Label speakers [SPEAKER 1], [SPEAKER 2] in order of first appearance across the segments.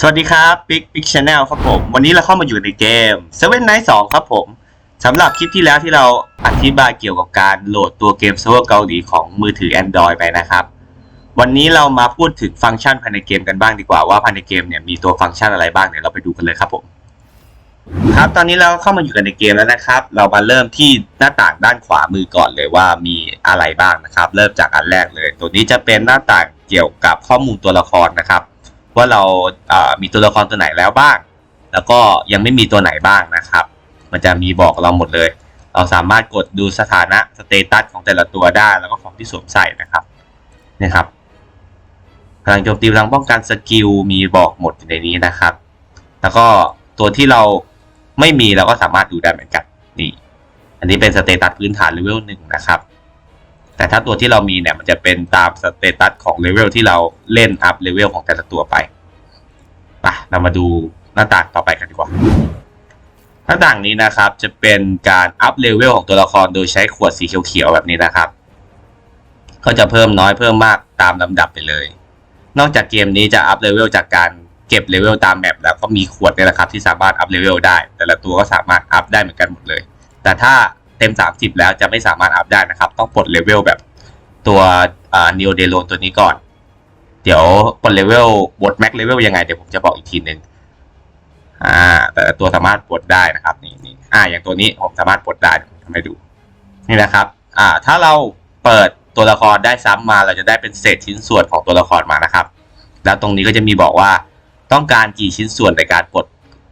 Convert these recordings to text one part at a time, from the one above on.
[SPEAKER 1] สวัสดีครับปิ๊กปิ๊กชาแนลครับผม วันนี้เราเข้ามาอยู่ในเกม Seven Night 2ครับผมสำหรับคลิปที่แล้วที่เราอธิบายเกี่ยวกับการโหลดตัวเกมเซิร์ฟเวอร์เกาหลีของมือถือ Android ไปนะครับ วันนี้เรามาพูดถึงฟังก์ชันภายในเกมกันบ้างดีกว่าว่าภายในเกมเนี่ยมีตัวฟังก์ชันอะไรบ้างเดี๋ยวเราไปดูกันเลยครับผมครับตอนนี้เราเข้ามาอยู่กันในเกมแล้วนะครับ เรามาเริ่มที่หน้าต่างด้านขวามือก่อนเลยว่ามีอะไรบ้างนะครับ เริ่มจากอันแรกเลย ตัวนี้จะเป็นหน้าต่างเกี่ยวกับข้อมูลตัวละครนะครับ ว่าเรามีตัวละครตัวไหนแล้วบ้าง แล้วก็ยังไม่มีตัวไหนบ้างนะครับ มันจะมีบอกเราหมดเลย เราสามารถกดดูสถานะสเตตัสของแต่ละตัวได้แล้วก็ของที่สวมใส่นะครับนี่ครับพลังโจมตีพลังป้องกันสกิลมีบอกหมดในนี้นะครับ แล้วก็ตัวที่เราไม่มีเราก็สามารถดูได้เหมือนกันนี่อันนี้เป็นสเตตัสพื้นฐานเลเวลหนึ่งนะครับ แต่ถ้าตัวที่เรามีเนี่ยมันจะเป็นตามสเตตัสของเลเวลที่เราเล่นอัพเลเวลของแต่ละตัวไปไปเรามาดูหน้าต่างต่อไปกันดีกว่า หน้าต่างนี้นะครับจะเป็นการอัพเลเวลของตัวละครโดยใช้ขวดสีเขียวๆแบบนี้นะครับ ก็จะเพิ่มน้อยเพิ่มมากตามลำดับไปเลย นอกจากเกมนี้จะอัพเลเวลจากการเก็บเลเวลตามแมปแล้วก็มีขวดเนี่ยแหละครับที่สามารถอัพเลเวลได้ แต่ละตัวก็สามารถอัพได้เหมือนกันหมดเลย แต่ถ้า เต็ม 30 แล้วจะไม่สามารถอัพได้นะครับ ต้องปลดเลเวลแบบตัวอ่า Neo d e l o n ตัวนี้ก่อน เดี๋ยวปลดเลเวลบดแม็กเลเวลยังไงเดี๋ยวผมจะบอกอีกทีหนึ่งอ่าแต่ตัวสามารถปลดได้นะครับนี่นี่อ่าอย่างตัวนี้ผมสามารถปลดได้ทำให้ดูนี่นะครับอ่าถ้าเราเปิดตัวละครได้ซ้ำมาเราจะได้เป็นเศษชิ้นส่วนของตัวละครมานะครับ แล้วตรงนี้ก็จะมีบอกว่าต้องการกี่ชิ้นส่วนในการปลด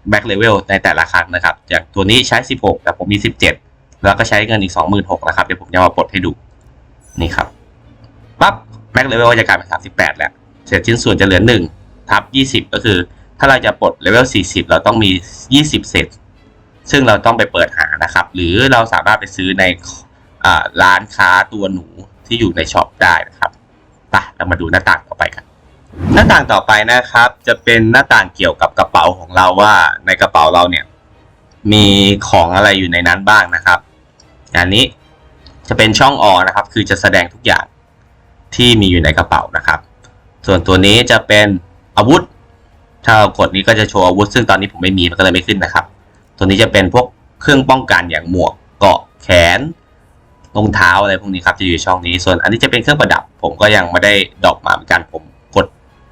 [SPEAKER 1] แบ็กเลเวลในแต่ละครั้งนะครับ อย่างตัวนี้ใช้ 16 แต่ผมมี 17 แล้วก็ใช้เงินอีก 26,000นะครับ เดี๋ยวผมจะมาปลดให้ดู นี่ครับ ปั๊บแบ็กเลเวลจะกลายเป็น38 แล้ว เศษชิ้นส่วนจะเหลือ 1 ทับ 20 ก็คือ ถ้าเราจะปลดเลเวล 40 เราต้องมี 20 เศษ ซึ่งเราต้องไปเปิดหานะครับ หรือเราสามารถไปซื้อในอร้านค้าตัวหนูที่อยู่ในช็อปได้นะครับไปเรามาดูหน้าต่างต่อไปกัน หน้าต่างต่อไปนะครับ จะเป็นหน้าต่างเกี่ยวกับกระเป๋าของเราว่าในกระเป๋าเราเนี่ยมีของอะไรอยู่ในนั้นบ้างนะครับ อันนี้จะเป็นช่องออนะครับ คือจะแสดงทุกอย่างที่มีอยู่ในกระเป๋านะครับ ส่วนตัวนี้จะเป็นอาวุธ ถ้าเรากดนี้ก็จะโชว์อาวุธ ซึ่งตอนนี้ผมไม่มีมันก็เลยไม่ขึ้นนะครับ ตัวนี้จะเป็นพวกเครื่องป้องกันอย่างหมวกเกาะแขนรองเท้าอะไรพวกนี้ครับจะอยู่ช่องนี้ ส่วนอันนี้จะเป็นเครื่องประดับ ผมก็ยังไม่ได้ดอกมาเหมือนกันผมกด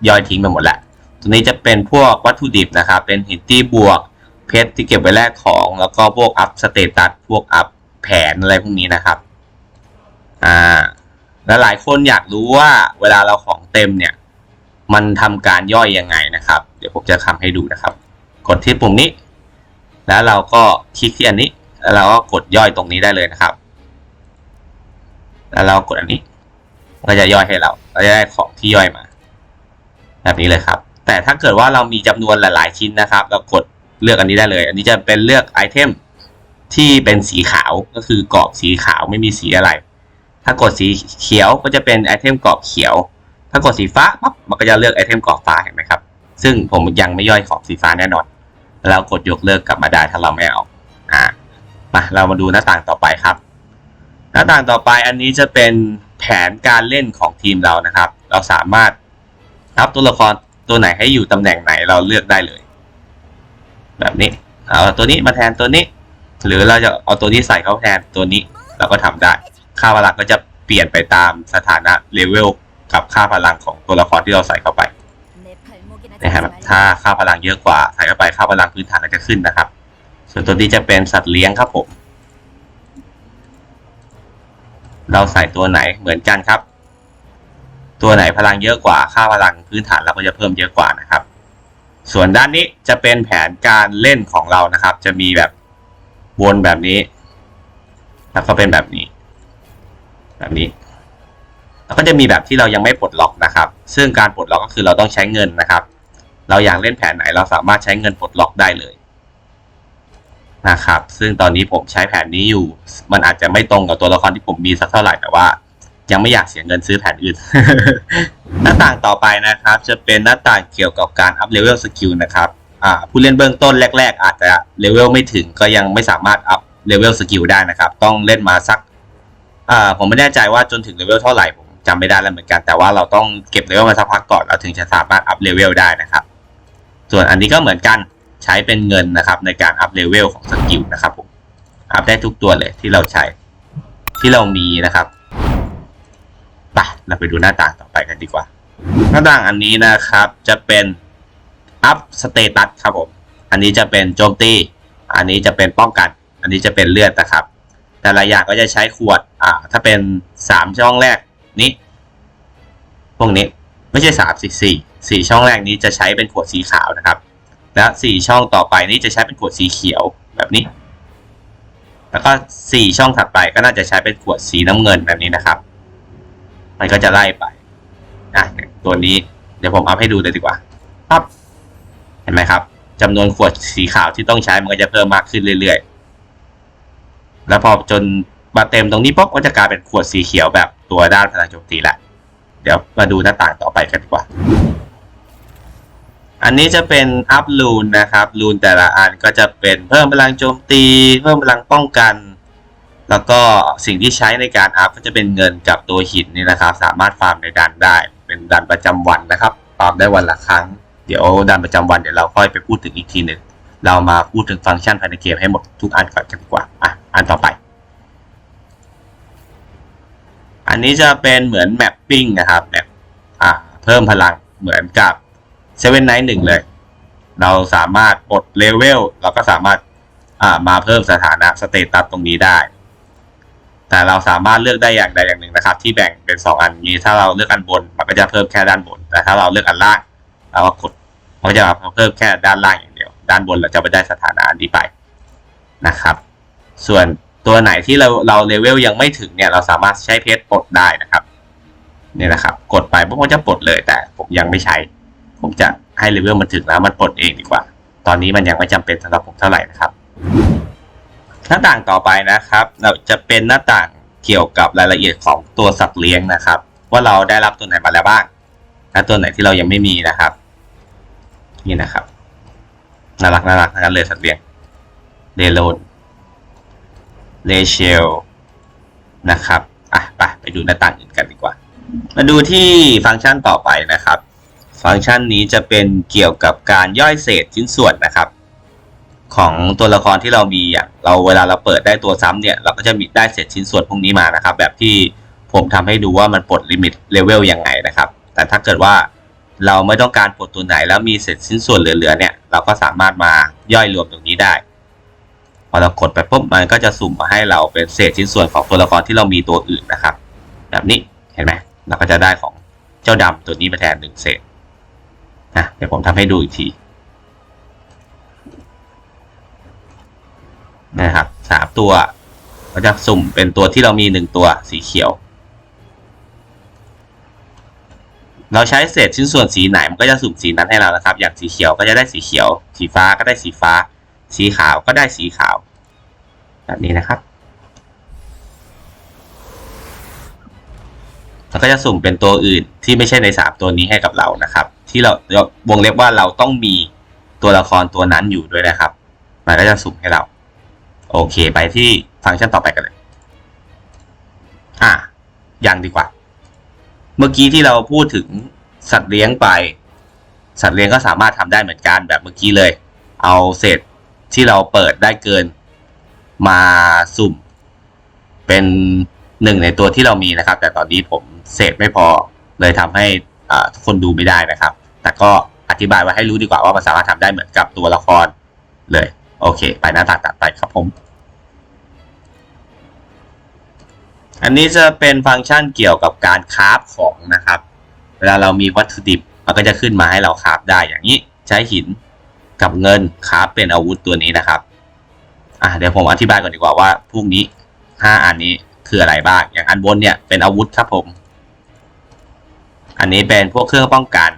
[SPEAKER 1] ย่อยทิ้งไปหมดแล้วตัวนี้จะเป็นพวกวัตถุดิบนะครับ เป็นหินตี้บวกเพชรที่เก็บไว้แลกของ แล้วก็พวกอัพสเตตัสพวกอัพ แผนอะไรพวกนี้นะครับ อ่า และหลายคนอยากรู้ว่าเวลาเราของเต็มเนี่ย มันทำการย่อยยังไงนะครับ เดี๋ยวผมจะทำให้ดูนะครับ กดที่ปุ่มนี้ แล้วเราก็คลิกที่อันนี้ แล้วเราก็กดย่อยตรงนี้ได้เลยนะครับ แล้วเรากดอันนี้มันก็จะย่อยให้เรา เราจะได้ของที่ย่อยมา แบบนี้เลยครับ แต่ถ้าเกิดว่าเรามีจำนวนหลาย ๆ ชิ้นนะครับ เรากดเลือกอันนี้ได้เลย อันนี้จะเป็นเลือกไอเทม ที่เป็นสีขาวก็คือกรอบสีขาวไม่มีสีอะไร ถ้ากดสีเขียวก็จะเป็นไอเทมกรอบเขียว ถ้ากดสีฟ้าปั๊บมันก็จะเลือกไอเทมกรอบฟ้าเห็นไหมครับ ซึ่งผมยังไม่ย่อยของสีฟ้าแน่นอนแล้วกดยกเลิกกลับมาได้ถ้าเราไม่เอาอ่ามาเรามาดูหน้าต่างต่อไปครับ หน้าต่างต่อไปอันนี้จะเป็นแผนการเล่นของทีมเรานะครับ เราสามารถอัพตัวละครตัวไหนให้อยู่ตำแหน่งไหนเราเลือกได้เลย แบบนี้เอาตัวนี้มาแทนตัวนี้ หรือเราจะเอาตัวนี้ใส่เข้าแทนตัวนี้เราก็ทำได้ ค่าพลังก็จะเปลี่ยนไปตามสถานะเลเวลกับค่าพลังของตัวละครที่เราใส่เข้าไปนะครับถ้าค่าพลังเยอะกว่าใส่เข้าไปค่าพลังพื้นฐานก็จะขึ้นนะครับ ส่วนตัวนี้จะเป็นสัตว์เลี้ยงครับผม เราใส่ตัวไหนเหมือนกันครับ ตัวไหนพลังเยอะกว่าค่าพลังพื้นฐานเราก็จะเพิ่มเยอะกว่านะครับ ส่วนด้านนี้จะเป็นแผนการเล่นของเรานะครับ จะมีแบบ วนแบบนี้ แล้วก็เป็นแบบนี้ แบบนี้ แล้วก็จะมีแบบที่เรายังไม่ปลดล็อกนะครับ ซึ่งการปลดล็อกก็คือเราต้องใช้เงินนะครับ เราอยากเล่นแผนไหนเราสามารถใช้เงินปลดล็อกได้เลยนะครับ ซึ่งตอนนี้ผมใช้แผนนี้อยู่ มันอาจจะไม่ตรงกับตัวละครที่ผมมีสักเท่าไหร่แต่ว่ายังไม่อยากเสียเงินซื้อแผนอื่น หน้าต่างต่อไปนะครับ จะเป็นหน้าต่างเกี่ยวกับการอัพเลเวลสกิลนะครับ ผู้เล่นเบื้องต้นแรก ๆ อาจจะเลเวลไม่ถึงก็ยังไม่สามารถอัพเลเวลสกิลได้นะครับ ต้องเล่นมาสักอ่าผมไม่แน่ใจว่าจนถึงเลเวลเท่าไหร่ผมจำไม่ได้แล้วเหมือนกัน แต่ว่าเราต้องเก็บเลเวลมาสักพักก่อนเราถึงจะสามารถอัพเลเวลได้นะครับ ส่วนอันนี้ก็เหมือนกันใช้เป็นเงินนะครับ ในการอัพเลเวลของสกิลนะครับผมอัพได้ทุกตัวเลยที่เราใช้ ที่เรามีนะครับไปเราไปดูหน้าต่างต่อไปกันดีกว่า หน้าต่างอันนี้นะครับจะเป็น อัพสเตตัสครับผม อันนี้จะเป็นโจมตี อันนี้จะเป็นป้องกัน อันนี้จะเป็นเลือดนะครับ แต่ละอย่างก็จะใช้ขวด อ่า ถ้าเป็นสามช่องแรกนี้ พวกนี้ไม่ใช่สามสี่สี่สี่ช่องแรกนี้จะใช้เป็นขวดสีขาวนะครับ และสี่ช่องต่อไปนี้จะใช้เป็นขวดสีเขียวแบบนี้ แล้วก็สี่ช่องถัดไปก็น่าจะใช้เป็นขวดสีน้ำเงินแบบนี้นะครับ มันก็จะไล่ไป อะอย่าตัวนี้เดี๋ยวผมเอาให้ดูเลยดีกว่าปั๊บ เห็นไหมครับจำนวนขวดสีขาวที่ต้องใช้มันก็จะเพิ่มมากขึ้นเรื่อยๆ แล้วพอจนมาเต็มตรงนี้ปุ๊บก็จะกลายเป็นขวดสีเขียวแบบตัวด้านพลังโจมตีแหละ เดี๋ยวมาดูหน้าต่างต่อไปกันดีกว่า อันนี้จะเป็นอัพลูนนะครับลูนแต่ละอันก็จะเป็นเพิ่มพลังโจมตี เพิ่มพลังป้องกัน แล้วก็สิ่งที่ใช้ในการอัพก็จะเป็นเงินกับตัวหินนี่นะครับ สามารถฟาร์มในดันได้ เป็นดันประจำวันนะครับ ฟาร์มได้วันละครั้ง เดี๋ยวดันประจำวันเดี๋ยวเราค่อยไปพูดถึงอีกทีหนึ่งเรามาพูดถึงฟังก์ชันภายในเกมให้หมดทุกอันก่อนกันดีกว่าอะอันต่อไป อันนี้จะเป็นเหมือนแมปปิ้งนะครับแมปอ่าเพิ่มพลังเหมือนกับเซเว่นไนท์หนึ่งเลย เราสามารถปลดเลเวลเราก็สามารถอ่ามาเพิ่มสถานะสเตตัสตรงนี้ได้ แต่เราสามารถเลือกได้อย่างใดอย่างหนึ่งนะครับ ที่แบ่งเป็นสองอันนี้ถ้าเราเลือกอันบนมันก็จะเพิ่มแค่ด้านบน แต่ถ้าเราเลือกอันล่าง เราก็กดมันก็จะเพิ่มแค่ด้านล่างอย่างเดียว ด้านบนเราจะไม่ได้สถานะนี้ไปนะครับ ส่วนตัวไหนที่เราเราเลเวลยังไม่ถึงเนี่ยเราสามารถใช้เพจปลดได้นะครับนี่นะครับ กดไปปุ๊บมันจะปลดเลยแต่ผมยังไม่ใช้ ผมจะให้เลเวลมันถึงแล้วมันปลดเองดีกว่า ตอนนี้มันยังไม่จำเป็นสำหรับผมเท่าไหร่นะครับ หน้าต่างต่อไปนะครับ เราจะเป็นหน้าต่างเกี่ยวกับรายละเอียดของตัวสัตว์เลี้ยงนะครับ ว่าเราได้รับตัวไหนมาแล้วบ้างและตัวไหนที่เรายังไม่มีนะครับ นี่นะครับน่ารักน่ารักทั้งนั้นเลยสัตว์เลี้ยงเดโลนเลเชลนะครับอะไปไปดูหน้าต่างอื่นกันดีกว่า มาดูที่ฟังก์ชันต่อไปนะครับ ฟังก์ชันนี้จะเป็นเกี่ยวกับการย่อยเศษชิ้นส่วนนะครับ ของตัวละครที่เรามีอย่างเราเวลาเราเปิดได้ตัวซ้ำเนี่ย เราก็จะมีได้เศษชิ้นส่วนพวกนี้มานะครับ แบบที่ผมทำให้ดูว่ามันปลดลิมิตเลเวลยังไงนะครับ แต่ถ้าเกิดว่า เราไม่ต้องการปลดตัวไหนแล้วมีเศษชิ้นส่วนเหลือๆเนี่ย เราก็สามารถมาย่อยรวมตรงนี้ได้ พอเรากดไปปุ๊บมันก็จะสุ่มมาให้เราเป็นเศษชิ้นส่วนของตัวละครที่เรามีตัวอื่นนะครับ แบบนี้เห็นไหมเราก็จะได้ของเจ้าดำตัวนี้มาแทนหนึ่งเศษนะเดี๋ยวผมทำให้ดูอีกทีนะครับสามตัวก็จะสุ่มเป็นตัวที่เรามีหนึ่งตัวสีเขียว เราใช้เศษชิ้นส่วนสีไหนมันก็จะสุ่มสีนั้นให้เรานะครับ อย่างสีเขียวก็จะได้สีเขียว สีฟ้าก็ได้สีฟ้า สีขาวก็ได้สีขาว แบบนี้นะครับแล้วก็จะสุ่มเป็นตัวอื่นที่ไม่ใช่ในสามตัวนี้ให้กับเรานะครับ ที่เราวงเล็บว่าเราต้องมีตัวละครตัวนั้นอยู่ด้วยนะครับ มันก็จะสุ่มให้เรา โอเค ไปที่ฟังก์ชันต่อไปกันเลย อะยังดีกว่า เมื่อกี้ที่เราพูดถึงสัตว์เลี้ยงไป สัตว์เลี้ยงก็สามารถทำได้เหมือนกันแบบเมื่อกี้เลย เอาเศษที่เราเปิดได้เกินมาสุ่ม เป็นหนึ่งในตัวที่เรามีนะครับ แต่ตอนนี้ผมเศษไม่พอเลยทำให้ทุกคนดูไม่ได้นะครับ แต่ก็อธิบายไว้ให้รู้ดีกว่าว่ามันสามารถทำได้เหมือนกับตัวละครเลย โอเค ไปหน้าต่างต่อไปครับผม อันนี้จะเป็นฟังก์ชันเกี่ยวกับการคราฟของนะครับ เวลาเรามีวัตถุดิบมันก็จะขึ้นมาให้เราคราฟได้อย่างนี้ใช้หินกับเงินคราฟเป็นอาวุธตัวนี้นะครับอะเดี๋ยวผมอธิบายก่อนดีกว่าว่าพวกนี้ห้าอันนี้คืออะไรบ้างอย่างอันบนเนี่ยเป็นอาวุธครับผม อันนี้เป็นพวกเครื่องป้องกัน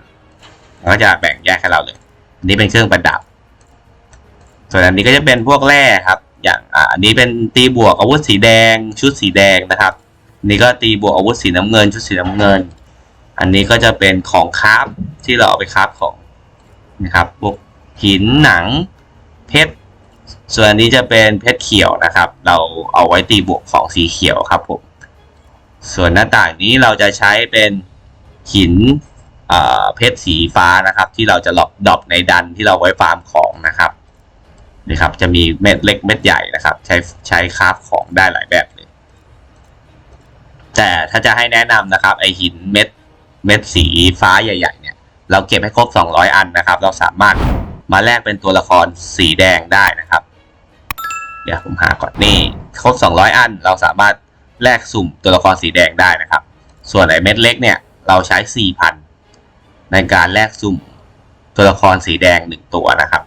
[SPEAKER 1] ก็จะแบ่งแยกให้เราเลยอันนี้เป็นเครื่องประดับ ส่วนอันนี้ก็จะเป็นพวกแร่ครับ อย่างอ่าอันนี้เป็นตีบวกอาวุธสีแดง ชุดสีแดงนะครับนนี้ก็ตีบวกอาวุธสีน้ำเงิน ชุดสีน้ำเงิน อันนี้ก็จะเป็นของคราฟที่เราเอาไปคราฟของนะครับพวกหินหนังเพชรส่วนอันนี้จะเป็นเพชรเขียวนะครับ เราเอาไว้ตีบวกของสีเขียวครับผมส่วนหน้าต่างนี้เราจะใช้เป็นหินเพชรสีฟ้านะครับ ที่เราจะหลบดรอปในดันที่เราไว้ฟาร์มของนะครับ นี่ครับจะมีเม็ดเล็กเม็ดใหญ่นะครับ ใช้ใช้คราฟของได้หลายแบบเลย แต่ถ้าจะให้แนะนำนะครับ ไอหินเม็ดเม็ดสีฟ้าใหญ่ ๆ เนี่ย เราเก็บให้ครบ 200 อันนะครับ เราสามารถมาแลกเป็นตัวละครสีแดงได้นะครับ เดี๋ยวผมหาก่อนนี่ครบ 200 อัน เราสามารถแลกสุ่มตัวละครสีแดงได้นะครับ ส่วนไอเม็ดเล็กเนี่ยเราใช้ 4,000 ในการแลกสุ่มตัวละครสีแดงหนึ่งตัวนะครับ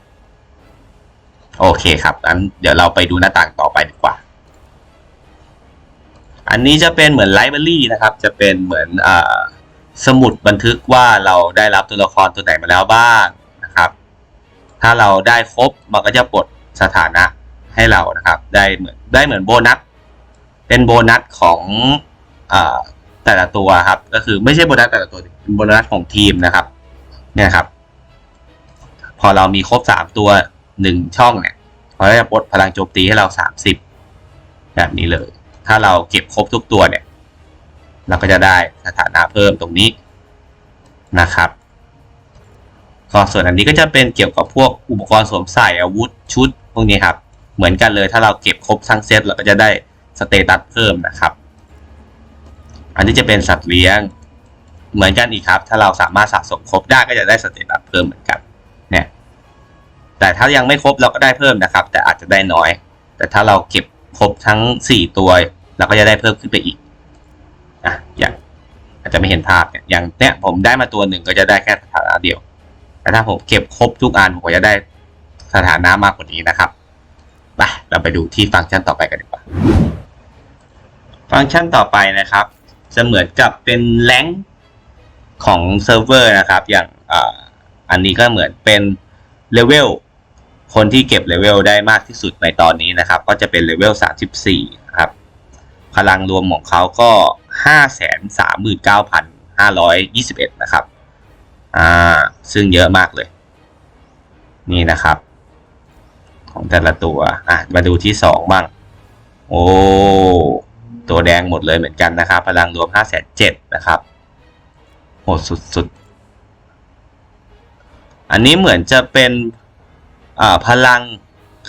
[SPEAKER 1] โอเคครับงั้นเดี๋ยวเราไปดูหน้าต่างต่อไปดีกว่า อันนี้จะเป็นเหมือนไลบรารีนะครับ จะเป็นเหมือนอสมุดบันทึกว่าเราได้รับตัวละครตัวไหนมาแล้วบ้างนะครับ ถ้าเราได้ครบมันก็จะปลดสถานะให้เรานะครับ ได้เหมือนได้เหมือนโบนัส เป็นโบนัสของอแต่ละตัวครับ ก็คือไม่ใช่โบนัสแต่ละตัวเป็นโบนัสของทีมนะครับ เนี่ยครับ พอเรามีครบสามตัว หนึ่งช่องเนี่ยเขาจะปลดพลังโจมตีให้เราสามสิบแบบนี้เลย ถ้าเราเก็บครบทุกตัวเนี่ย เราก็จะได้สถานะเพิ่มตรงนี้นะครับก็ส่วนอันนี้ก็จะเป็นเกี่ยวกับพวกอุปกรณ์สวมใส่อาวุธชุดพวกนี้ครับ เหมือนกันเลยถ้าเราเก็บครบทั้งเซตเราก็จะได้สเตตัสเพิ่มนะครับ อันนี้จะเป็นสัตว์เลี้ยง เหมือนกันอีกครับ ถ้าเราสามารถสะสมครบได้ก็จะได้สเตตัสเพิ่มเหมือนกัน แต่ถ้ายังไม่ครบเราก็ได้เพิ่มนะครับ แต่อาจจะได้น้อย แต่ถ้าเราเก็บครบทั้งสี่ตัว เราก็จะได้เพิ่มขึ้นไปอีกอะอย่างอาจจะไม่เห็นภาพเนี่ยอย่างเนี้ยผมได้มาตัวหนึ่งก็จะได้แค่สถานะเดียว แต่ถ้าผมเก็บครบทุกอันผมก็จะได้สถานะมากกว่านี้นะครับไปเราไปดูที่ฟังก์ชันต่อไปกันดีกว่า ฟังก์ชันต่อไปนะครับ จะเหมือนกับเป็นแรงของเซิร์ฟเวอร์นะครับ อย่างอ่าอันนี้ก็เหมือนเป็นเลเวล คนที่เก็บเลเวลได้มากที่สุดในตอนนี้นะครับ ก็จะเป็นเลเวล 34 ครับ พลังรวมของเขาก็ 539,521 นะครับ อ่า ซึ่งเยอะมากเลย นี่นะครับ ของแต่ละตัว อะ มาดูที่สองบ้าง โอ้ ตัวแดงหมดเลยเหมือนกันนะครับ พลังรวม 5,07นะครับ โหดสุดๆอันนี้เหมือนจะเป็น พลัง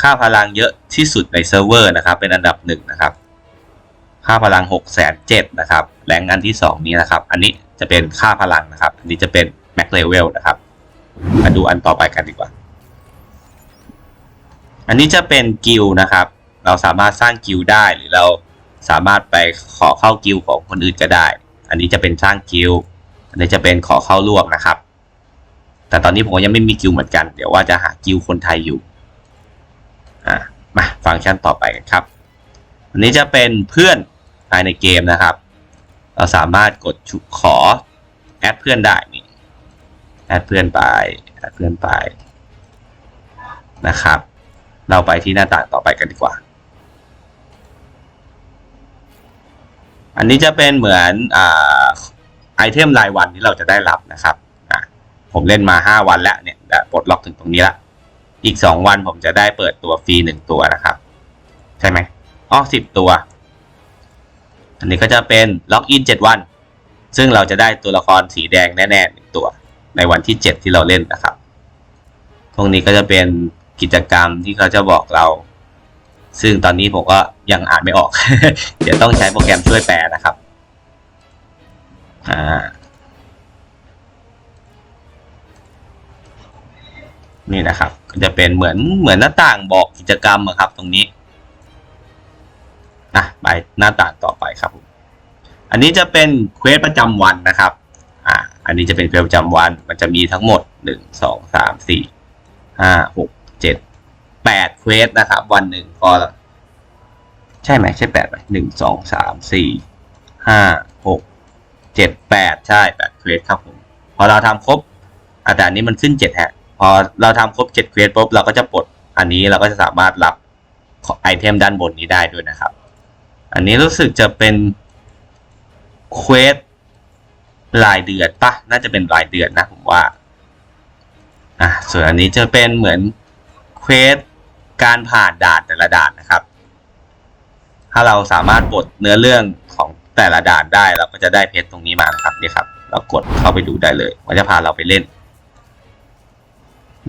[SPEAKER 1] ค่าพลังเยอะที่สุดในเซิร์ฟเวอร์นะครับ เป็นอันดับหนึ่งนะครับ ค่าพลัง6 7 0 0 0นะครับแรงอันที่ 2 นี้นะครับ อันนี้จะเป็นค่าพลังนะครับ อันนี้จะเป็น max level นะครับ มาดูอันต่อไปกันดีกว่า อันนี้จะเป็นกิลนะครับ เราสามารถสร้างกิลได้หรือเราสามารถไปขอเข้ากิลของคนอื่นก็ได้ อันนี้จะเป็นสร้างกิลอันนี้จะเป็นขอเข้าร่วมนะครับ แต่ตอนนี้ผมก็ยังไม่มีกิลด์เหมือนกัน เดี๋ยวว่าจะหากิลด์คนไทยอยู่ อ่ามาฟังก์ชันต่อไปกันครับ อันนี้จะเป็นเพื่อนภายในเกมนะครับ เราสามารถกดฉุขอแอดเพื่อนได้นี่ แอดเพื่อนไปแอดเพื่อนไปนะครับ เราไปที่หน้าต่างต่อไปกันดีกว่า อันนี้จะเป็นเหมือนอ่าไอเทมรายวันที่เราจะได้รับนะครับ ผมเล่นมา 5 วันแล้วเนี่ยปลดล็อกถึงตรงนี้ละ อีก 2 วันผมจะได้เปิดตัวฟรีหนึ่งตัวนะครับ ใช่ไหมอ๋อสิบตัว อันนี้ก็จะเป็นล็อกอินเจ็ดวัน ซึ่งเราจะได้ตัวละครสีแดงแน่ๆหนึ่งตัว ในวันที่เจ็ดที่เราเล่นนะครับพวกนี้ก็จะเป็นกิจกรรมที่เขาจะบอกเรา ซึ่งตอนนี้ผมก็ยังอ่านไม่ออก เดี๋ยวต้องใช้โปรแกรมช่วยแปลนะครับ อ่า นี่นะครับ ก็จะเป็นเหมือนเหมือนหน้าต่างบอกกิจกรรมครับ ตรงนี้นะไปหน้าต่างต่อไปครับผมอันนี้จะเป็นเควสประจำวันนะครับอ่าอันนี้จะเป็นเควสประจำวัน มันจะมีทั้งหมดหนึ่งสองสามสี่ห้าหกเจ็ดแปดเควสนะครับ วันหนึ่งก็ใช่ไหมใช่แปดไหมหนึ่งสองสามสี่ห้าหกเจ็ดแปดใช่แปดเควสครับผมพอเราทำครบอาแต่อันนี้มันขึ้นเจ็ดแฮะ พอเราทำครบเจ็ดเควสปุ๊บเราก็จะปลดอันนี้เราก็จะสามารถรับไอเทมด้านบนนี้ได้ด้วยนะครับ อันนี้รู้สึกจะเป็นเควสรายเดือนปะน่าจะเป็นรายเดือนนะผมว่าอะส่วนอันนี้จะเป็นเหมือนเควสการผ่านด่านแต่ละด่านนะครับ ถ้าเราสามารถปลดเนื้อเรื่องของแต่ละด่านได้ เราก็จะได้เพชรตรงนี้มานะครับนี่ครับ เรากดเข้าไปดูได้เลยมันจะพาเราไปเล่น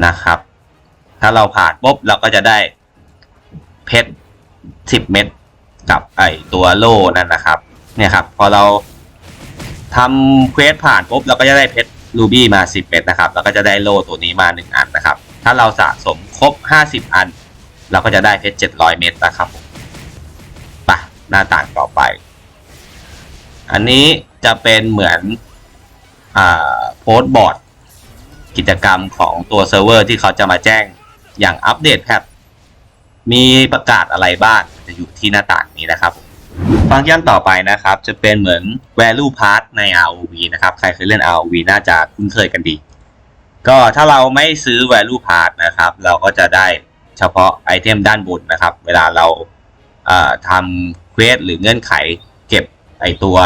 [SPEAKER 1] นะครับ ถ้าเราผ่านปุ๊บเราก็จะได้เพชรสิบเม็ดกับไอตัวโล่นั่นนะครับ เนี่ยครับ พอเราทำเควสผ่านปุ๊บเราก็จะได้เพชรรูบี้มาสิบเม็ดนะครับเราก็จะได้โล่ตัวนี้มาหนึ่งอันนะครับ ถ้าเราสะสมครบห้าสิบอัน เราก็จะได้เพชรเจ็ดร้อยเม็ดนะครับผมไปะหน้าต่างต่อไป อันนี้จะเป็นเหมือนอ่าโพสบอร์ด กิจกรรมของตัวเซิร์ฟเวอร์ที่เขาจะมาแจ้งอย่างอัปเดตแพทมีประกาศอะไรบ้างจะอยู่ที่หน้าต่างนี้นะครับ ฟังก์ชันต่อไปนะครับ จะเป็นเหมือน value part ใน ROV นะครับ ใครเคยเล่น ROV น่าจะคุ้นเคยกันดี ก็ถ้าเราไม่ซื้อ value part นะครับ เราก็จะได้เฉพาะไอเทมด้านบนนะครับ เวลาเราเทำเควสหรือเงื่อนไขเก็บไอตัว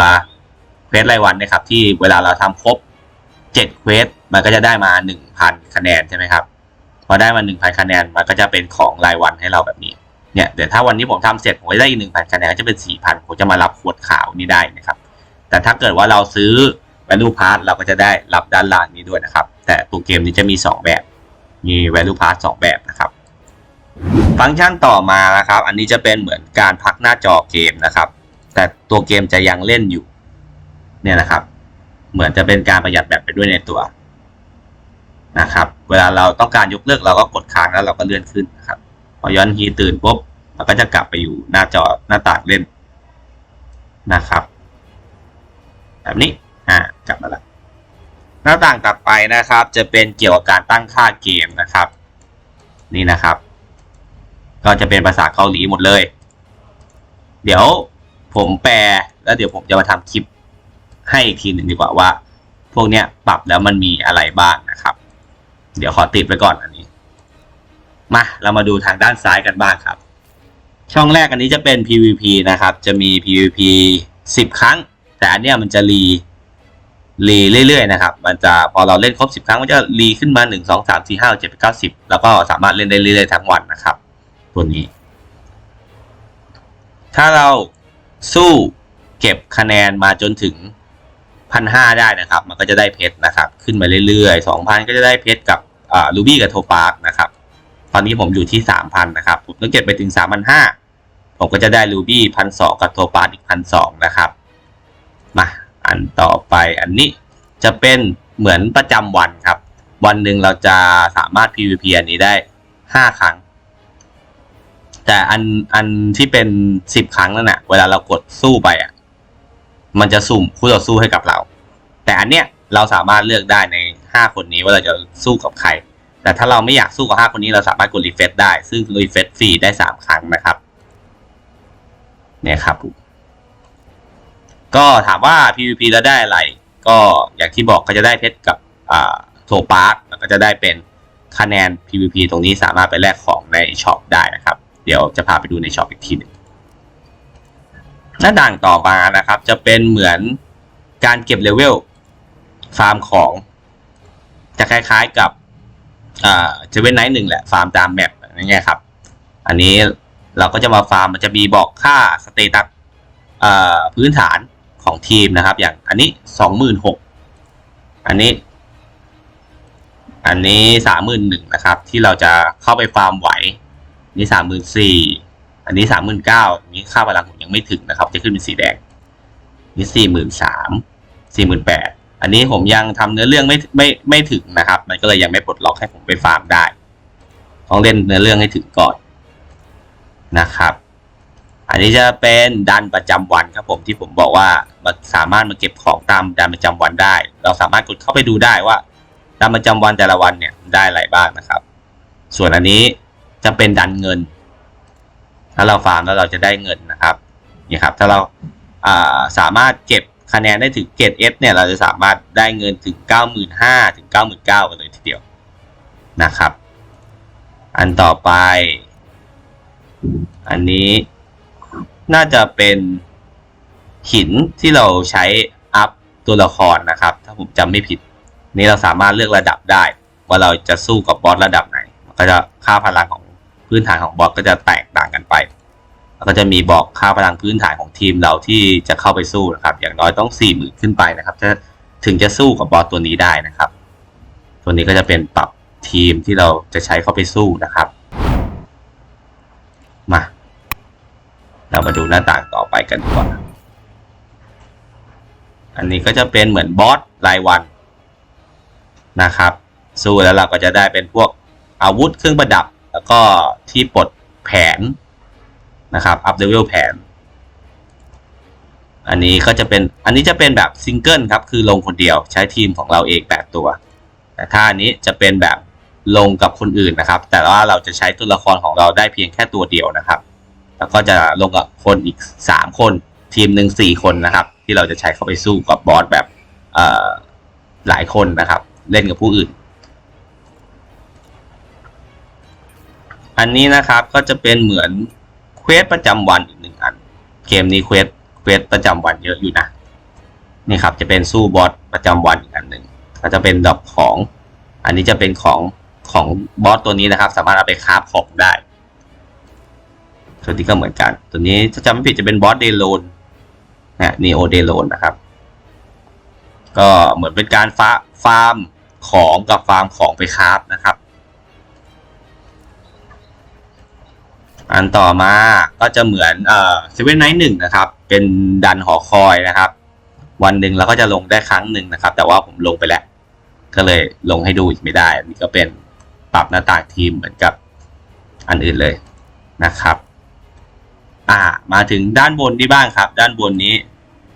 [SPEAKER 1] เควสรายวันนะครับ ที่เวลาเราทำครบ เจ็ดเควสมันก็จะได้มาหนึ่งพันคะแนนใช่ไหมครับ พอได้มาหนึ่งพันคะแนนมันก็จะเป็นของรายวันให้เราแบบนี้เนี่ยเดี๋ยวถ้าวันนี้ผมทำเสร็จผมได้อีกหนึ่งพันคะแนนก็จะเป็นสี่พันผมจะมารับขวดขาวนี้ได้นะครับ แต่ถ้าเกิดว่าเราซื้อ value pass เราก็จะได้รับด้านล่างนี้ด้วยนะครับ แต่ตัวเกมนี้จะมีสองแบบมี value pass สองแบบนะครับ ฟังก์ชันต่อมานะครับ อันนี้จะเป็นเหมือนการพักหน้าจอเกมนะครับ แต่ตัวเกมจะยังเล่นอยู่เนี่ยนะครับ เหมือนจะเป็นการประหยัดแบตไปด้วยในตัวนะครับ เวลาเราต้องการยกเลิกเราก็กดค้างแล้วเราก็เลื่อนขึ้นนะครับ พอย้อนทีตื่นปุ๊บเราก็จะกลับไปอยู่หน้าจอหน้าต่างเล่นนะครับ แบบนี้อ่ากลับมาละหน้าต่างต่อไปนะครับ จะเป็นเกี่ยวกับการตั้งค่าเกมนะครับ นี่นะครับ ก็จะเป็นภาษาเกาหลีหมดเลย เดี๋ยวผมแปลแล้วเดี๋ยวผมจะมาทำคลิป ให้อีกทีหนึ่งดีกว่าว่า พวกเนี้ยปรับแล้วมันมีอะไรบ้างนะครับ เดี๋ยวขอติดไว้ก่อนอันนี้ มาเรามาดูทางด้านซ้ายกันบ้างครับ ช่องแรกอันนี้จะเป็น PVP นะครับ จะมี PVP 10 ครั้ง แต่อันเนี้ยมันจะรีรีเรื่อยๆนะครับ มันจะพอเราเล่นครบ 10 ครั้งมันจะรีขึ้นมา 1 2 3 4 5 7 9 10 แล้วก็สามารถเล่นได้เรื่อยๆทั้งวันนะครับ ตัวนี้ ถ้าเราสู้เก็บคะแนนมาจนถึง พันห้าได้นะครับ มันก็จะได้เพชรนะครับ ขึ้นมาเรื่อยๆสองพันก็จะได้เพชรกับลูบี้กับโทปาร์กนะครับ ตอนนี้ผมอยู่ที่สามพันนะครับ ผมต้องเก็บไปถึงสามพันห้าผมก็จะได้ลูบี้พันสองกับโทปาร์กอีกพันสองนะครับ มาอันต่อไปอันนี้จะเป็นเหมือนประจำวันครับ วันหนึ่งเราจะสามารถ PVP อันนี้ได้ห้าครั้ง แต่อันอันที่เป็นสิบครั้งนั่นแหะเวลาเรากดสู้ไปอะ มันจะสุ่มคู่ต่อสู้ให้กับเรา แต่อันเนี้ยเราสามารถเลือกได้ในห้าคนนี้ว่าเราจะสู้กับใคร แต่ถ้าเราไม่อยากสู้กับห้าคนนี้เราสามารถกดรีเฟซได้ ซึ่งรีเฟซฟรีได้สามครั้งนะครับเนี่ยครับ ก็ถามว่า PVP แล้วได้อะไร ก็อย่างที่บอกก็จะได้เพชรกับโทปาร์กแล้วก็จะได้เป็นคะแนน PVP ตรงนี้สามารถไปแลกของในช็อปได้นะครับ เดี๋ยวจะพาไปดูในช็อปอีกทีหนึ่ง หน้าต่างต่อมานะครับ จะเป็นเหมือนการเก็บเลเวลฟาร์มของ จะคล้ายๆกับอ่าเจเวนไนท์หนึ่งแหละฟาร์มตามแมปอย่างเงี้ยครับ อันนี้เราก็จะมาฟาร์มมันจะมีบอกค่าสเตตัสอ่าพื้นฐานของทีมนะครับ อย่างอันนี้สองหมื่นหกอันนี้ อันนี้สามหมื่นหนึ่งนะครับ ที่เราจะเข้าไปฟาร์มไหวนี่สามหมื่นสี่ อันนี้สามหมื่นเก้านี้ค่าพลังผมยังไม่ถึงนะครับ จะขึ้นเป็นสีแดงนี่สี่หมื่นสามสี่หมื่นแปดอันนี้ผมยังทำเนื้อเรื่องไม่ไม่ไม่ถึงนะครับ มันก็เลยยังไม่ปลดล็อกให้ผมไปฟาร์มได้ต้องเล่นเนื้อเรื่องให้ถึงก่อนนะครับ อันนี้จะเป็นดันประจำวันครับผมที่ผมบอกว่ามันสามารถมาเก็บของตามดันประจำวันได้ เราสามารถกดเข้าไปดูได้ว่าดันประจำวันแต่ละวันเนี่ยได้อะไรบ้างนะครับ ส่วนอันนี้จะเป็นดันเงิน ถ้าเราฟาร์มแล้วเราจะได้เงินนะครับนี่ครับถ้าเราาสามารถเก็บคะแนนได้ถึงเกรด F เนี่ยเราจะสามารถได้เงินถึง 95,000ถึง 99,000กันเลยทีเดียวนะครับ อันต่อไป อันนี้น่าจะเป็นหินที่เราใช้อัพตัวละครนะครับ ถ้าผมจำไม่ผิด นี่เราสามารถเลือกระดับได้ ว่าเราจะสู้กับบอสระดับไหน ก็จะค่าพลังของ พื้นฐานของบอสก็จะแตกต่างกันไป แล้วก็จะมีบอกค่าพลังพื้นฐานของทีมเราที่จะเข้าไปสู้นะครับ อย่างน้อยต้องสี่หมื่นขึ้นไปนะครับถ้าถึงจะสู้กับบอสตัวนี้ได้นะครับ ตัวนี้ก็จะเป็นปรับทีมที่เราจะใช้เข้าไปสู้นะครับ มา เรามาดูหน้าต่างต่อไปกันดีกว่าอันนี้ก็จะเป็นเหมือนบอสรายวันนะครับ สู้แล้วเราก็จะได้เป็นพวกอาวุธเครื่องประดับ แล้วก็ที่ปลดแผนนะครับอัพเลเวลแผน อันนี้ก็จะเป็นอันนี้จะเป็นแบบซิงเกิลครับ คือลงคนเดียวใช้ทีมของเราเองแปดตัว แต่ถ้าอันนี้จะเป็นแบบลงกับคนอื่นนะครับ แต่ว่าเราจะใช้ตัวละครของเราได้เพียงแค่ตัวเดียวนะครับ แล้วก็จะลงกับคนอีกสามคนทีมหนึ่งสี่คนนะครับ ที่เราจะใช้เข้าไปสู้กับบอสแบบหลายคนนะครับ เล่นกับผู้อื่น อันนี้นะครับก็จะเป็นเหมือนเควสประจำวันอีกหนึ่งอัน เกมนี้เควสเควสประจำวันเยอะอยู่นะนี่ครับจะเป็นสู้บอสประจำวันอีกอันหนึ่งก็จะเป็นดอกของ อันนี้จะเป็นของของบอสตัวนี้นะครับ สามารถเอาไปคราฟของได้ตัวนี้ก็เหมือนกัน ตัวนี้ถ้าจำไม่ผิดจะเป็นบอสเดโลนนะนีโอเดโลนนะครับ ก็เหมือนเป็นการฟาฟาร์มของกับฟาร์มของไปคราฟนะครับ อันต่อมาก็จะเหมือนเอ่อซเว่นไนท์หนึ่งนะครับ เป็นดันหอคอยนะครับ วันหนึ่งเราก็จะลงได้ครั้งหนึ่งนะครับ แต่ว่าผมลงไปแล้ว ก็เลยลงให้ดูอีกไม่ได้นี่ก็เป็นปรับหน้าต่างทีมเหมือนกับอันอื่นเลยนะครับอ่ามาถึงด้านบนที่บ้างครับ ด้านบนนี้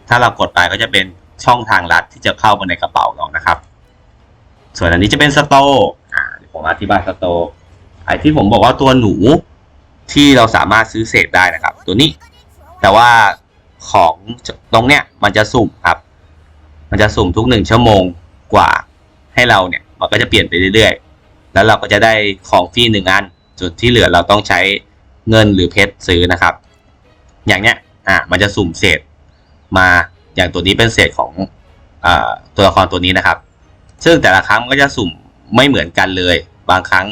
[SPEAKER 1] ถ้าเรากดไปก็จะเป็นช่องทางลัดที่จะเข้ามาในกระเป๋าเรานะครับ ส่วนอันนี้จะเป็นสโตอ่าผมอธิบายสโตไอ้ที่ผมบอกว่าตัวหนู ที่เราสามารถซื้อเศษได้นะครับ ตัวนี้ แต่ว่าของตรงเนี้ยมันจะสุ่มครับ มันจะสุ่มทุกหนึ่งชั่วโมงกว่าให้เราเนี่ย มันก็จะเปลี่ยนไปเรื่อยๆ แล้วเราก็จะได้ของฟรีหนึ่งอันส่วนที่เหลือเราต้องใช้เงินหรือเพชรซื้อนะครับ อย่างเนี้ยอ่ามันจะสุ่มเศษมาอย่างตัวนี้เป็นเศษของอตัวละครตัวนี้นะครับ ซึ่งแต่ละครั้งก็จะสุ่มไม่เหมือนกันเลย บางครั้ง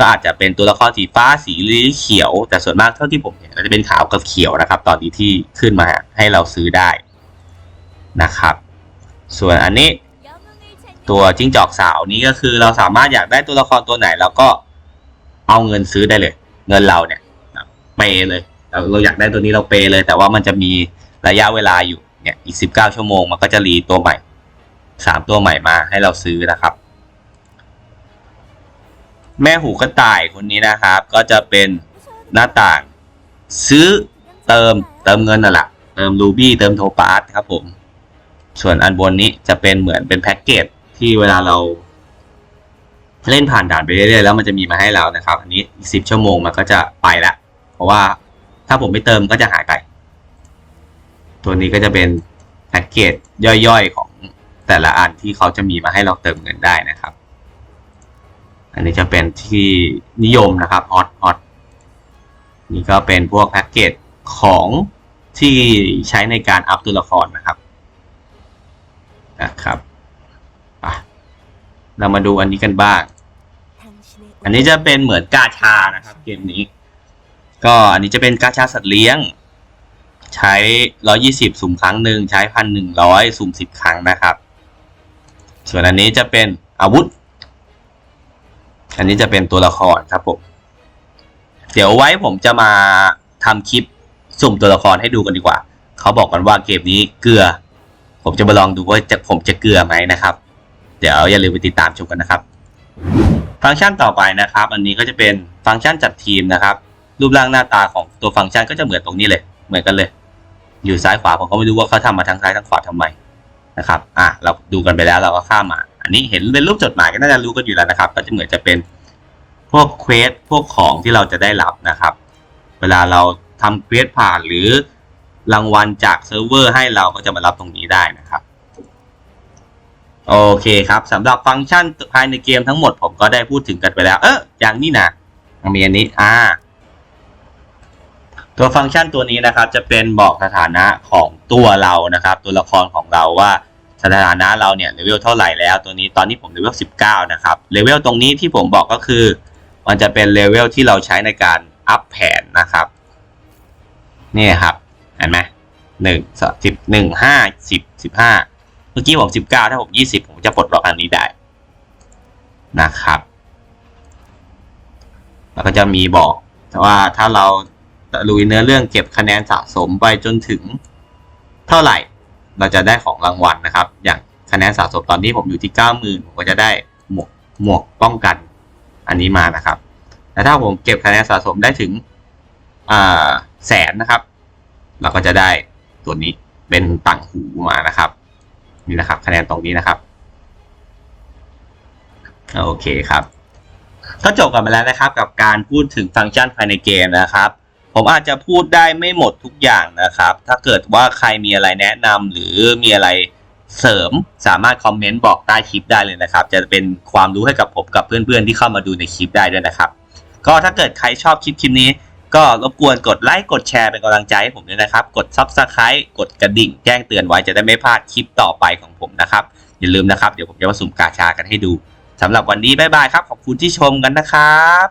[SPEAKER 1] ก็อาจจะเป็นตัวละครสีฟ้าสีหรือเขียว แต่ส่วนมากเท่าที่ผมเห็นก็จะเป็นขาวกับเขียวนะครับ ตอนนี้ที่ขึ้นมาให้เราซื้อได้นะครับ ส่วนอันนี้ ตัวจิ้งจอกสาวนี้ก็คือเราสามารถอยากได้ตัวละครตัวไหนเราก็เอาเงินซื้อได้เลย เงินเราเนี่ยเปย์เลยเราเราอยากได้ตัวนี้เราเปย์เลย แต่ว่ามันจะมีระยะเวลาอยู่เนี่ยอีกสิบเก้าชั่วโมง มันก็จะรีตัวใหม่สามตัวใหม่มาให้เราซื้อนะครับ แม่หูกระต่ายคนนี้นะครับ ก็จะเป็นหน้าต่าง ซื้อเติมเติมเงินน่ะแหละเติมรูบี้เติมโทปาสครับผม ส่วนอันบนนี้จะเป็นเหมือนเป็นแพ็กเกจที่เวลาเรา เล่นผ่านด่านไปเรื่อยๆแล้วมันจะมีมาให้เรานะครับ อันนี้อีกสิบชั่วโมงมันก็จะไปละเพราะว่าถ้าผมไม่เติมก็จะหายไป ตัวนี้ก็จะเป็นแพ็กเกจย่อยๆของแต่ละอันที่เขาจะมีมาให้เราเติมเงินได้นะครับ อันนี้จะเป็นที่นิยมนะครับฮอตฮอตนี่ก็เป็นพวกแพ็กเกจของที่ใช้ในการอัพตัวละครนะครับนะครับเรามาดูอันนี้กันบ้าง อันนี้จะเป็นเหมือนกาชานะครับ เกมนี้ ก็อันนี้จะเป็นกาชาสัตว์เลี้ยง ใช้ร้อยี่สิบสุ่มครั้งหนึ่งใช้พันหนึ่งร้อยสุ่มสิบครั้งนะครับ ส่วนอันนี้จะเป็นอาวุธ อันนี้จะเป็นตัวละครครับผม เดี๋ยวไว้ผมจะมาทำคลิปสุ่มตัวละครให้ดูกันดีกว่า เขาบอกกันว่าเกมนี้เกลือ ผมจะมาลองดูว่าจะผมจะเกลือไหมนะครับ เดี๋ยวอย่าลืมไปติดตามชมกันนะครับ ฟังก์ชันต่อไปนะครับ อันนี้ก็จะเป็นฟังก์ชันจัดทีมนะครับ รูปร่างหน้าตาของตัวฟังก์ชันก็จะเหมือนตรงนี้เลย เหมือนกันเลย อยู่ซ้ายขวาผมก็ไม่รู้ว่าเขาทำมาทั้งซ้ายทั้งขวาทำไมนะครับ อะเราดูกันไปแล้วเราก็ข้ามมา อันนี้เห็นเป็นรูปจดหมายก็น่าจะรู้กันอยู่แล้วนะครับ ก็จะเหมือนจะเป็นพวกเควสพวกของที่เราจะได้รับนะครับ เวลาเราทำเควสผ่านหรือรางวัลจากเซิร์ฟเวอร์ให้เราก็จะมารับตรงนี้ได้นะครับโอเคครับสำหรับฟังก์ชันภายในเกมทั้งหมดผมก็ได้พูดถึงกันไปแล้ว เอออย่างนี้นะมีอันนี้อ่าตัวฟังก์ชันตัวนี้นะครับ จะเป็นบอกสถานะของตัวเรานะครับ ตัวละครของเราว่า สถานะเราเนี่ยเลเวลเท่าไหร่แล้วตัวนี้ตอนนี้ผมเลเวล19 นะครับเลเวลตรงนี้ที่ผมบอกก็คือ มันจะเป็นเลเวลที่เราใช้ในการอัพแผนนะครับนี่ครับเห็นไหมหนึ่งสิบหนึ่งห้าสิบสิบห้าเมื่อกี้ผมสิบเก้าถ้าผมยี่สิบผมจะปลดล็อกอันนี้ได้นะครับแล้วก็จะมีบอกว่าถ้าเราลุยเนื้อเรื่องเก็บคะแนนสะสมไปจนถึงเท่าไหร่ เราจะได้ของรางวัลนะครับ อย่างคะแนนสะสมตอนนี้ผมอยู่ที่เก้าหมื่นผมก็จะได้หมวกหมวกป้องกันอันนี้มานะครับแต่ถ้าผมเก็บคะแนนสะสมได้ถึงอ่าแสนนะครับ เราก็จะได้ตัวนี้เป็นต่างหูมานะครับ นี่นะครับ คะแนนตรงนี้นะครับโอเคครับก็จบกันไปแล้วนะครับ กับการพูดถึงฟังก์ชันภายในเกมนะครับ ผมอาจจะพูดได้ไม่หมดทุกอย่างนะครับ ถ้าเกิดว่าใครมีอะไรแนะนำหรือมีอะไรเสริมสามารถคอมเมนต์บอกใต้คลิปได้เลยนะครับ จะเป็นความรู้ให้กับผมกับเพื่อนๆ ที่เข้ามาดูในคลิปได้ด้วยนะครับ ก็ถ้าเกิดใครชอบคลิปคลิปนี้ ก็รบกวนกดไลค์กดแชร์เป็นกำลังใจให้ผมด้วยนะครับ กด Subscribe กดกระดิ่งแจ้งเตือนไว้จะได้ไม่พลาดคลิปต่อไปของผมนะครับ อย่าลืมนะครับเดี๋ยวผมจะมาสุ่มกาชากันให้ดูสำหรับวันนี้บ๊ายบายครับขอบคุณที่ชมกันนะครับ